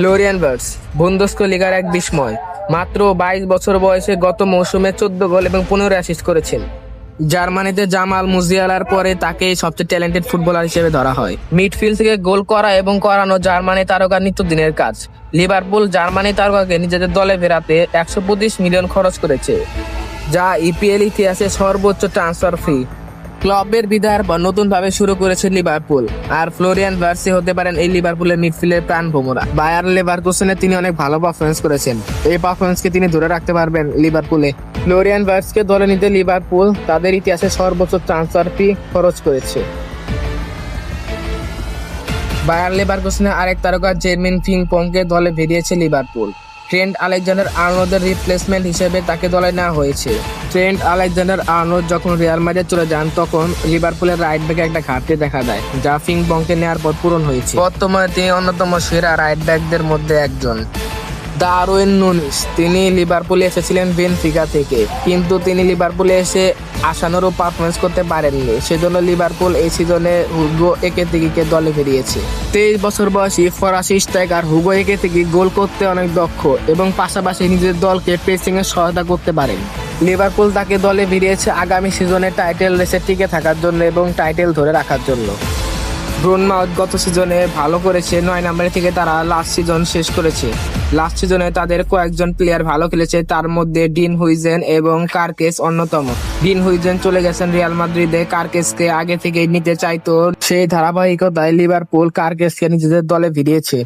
Florian birds, বুন্দস্কো লিগার এক বিস্ময়। মাত্র বাইশ বছর বয়সে গত মৌসুমে চোদ্দ গোল এবং পনেরো অ্যাসিস্ট করেছেন। জার্মানিতে জামাল মুজিয়ালার পরে তাকে সবচেয়ে ট্যালেন্টেড ফুটবলার হিসেবে ধরা হয়। মিডফিল্ড থেকে গোল করা এবং করানো জার্মানি তারকার নিত্যদিনের কাজ। লিভারপুল জার্মানি তারকাকে নিজেদের দলে ফেরাতে একশো পঁচিশ মিলিয়ন খরচ করেছে, যা ইপিএল ইতিহাসে সর্বোচ্চ ট্রান্সফার ফি ক্লাবের বিদার নতুনভাবে শুরু করেছে লিভারপুল। আর ফ্লোরিয়ান ভার্সি হতে পারেন এই লিভারপুলের মিডফিল্ডের প্রাণ ভোমরা। বায়ার লেভারকুসেনে তিনি অনেক ভালো পারফরমেন্স করেছেন। এই পারফরমেন্সকে তিনি ধরে রাখতে পারবেন লিভারপুলে। ফ্লোরিয়ান ভার্সকে দলে নিতে লিভারপুল তাদের ইতিহাসে সর্বোচ্চ ট্রান্সফার ফি খরচ করেছে। বায়ার লেভারকুসেনে আরেক তারকা জেরমিন ফিং পংকে দলে ভিড়িয়েছে লিভারপুল। ট্রেন্ট আলেকজান্ডার আর্নোদের রিপ্লেসমেন্ট হিসেবে তাকে দলে নেওয়া হয়েছে। ট্রেন্ট আলেকজান্ডার আর্নোল্ড যখন রিয়াল মাদ্রিদ চলে যান, তখন লিভারপুলের রাইট ব্যাকে একটা ঘাটতি দেখা দেয়, যা ফিং বংকে নেওয়ার পর পূরণ হয়েছে। বর্তমানে তিনি অন্যতম সেরা রাইট ব্যাকদের মধ্যে একজন। দারুইন নুনিস। তিনি লিভারপুলে এসেছিলেন বেনফিকা থেকে। কিন্তু তিনি লিভারপুলে এসে আশানুরূপ পারফরমেন্স করতে পারেননি। সেজন্য লিভারপুল এই সিজনে হুগো একেতিকে দলে বেরিয়েছে তেইশ বছর বয়সী ফরাসি স্ট্রাইকার হুগো একেতিকি গোল করতে অনেক দক্ষ এবং পাশাপাশি নিজের দলকে প্রেসিং এ সহায়তা করতে পারেন। লিভারপুল তাকে দলে বেরিয়েছে আগামী সিজনে টাইটেল রেসে টিকে থাকার জন্য এবং টাইটেল ধরে রাখার জন্য। ব্রুনমাউথ গত সিজনে ভালো করেছে। নয় নম্বরে থেকে তারা লাস্ট সিজন শেষ করেছে। লাস্ট সিজনে তাদের কয়েকজন প্লেয়ার ভালো খেলেছে, তার মধ্যে ডিন হুইজেন এবং কার্কেস অন্যতম। ডিন হুইজেন চলে গেছেন রিয়াল মাদ্রিদে। কার্কেসকে আগে থেকেই নিতে চাইতো সেই ধারাবাহিকতায় লিভারপুল কার্কেসকে নিজেদের দলে ভিড়িয়েছে।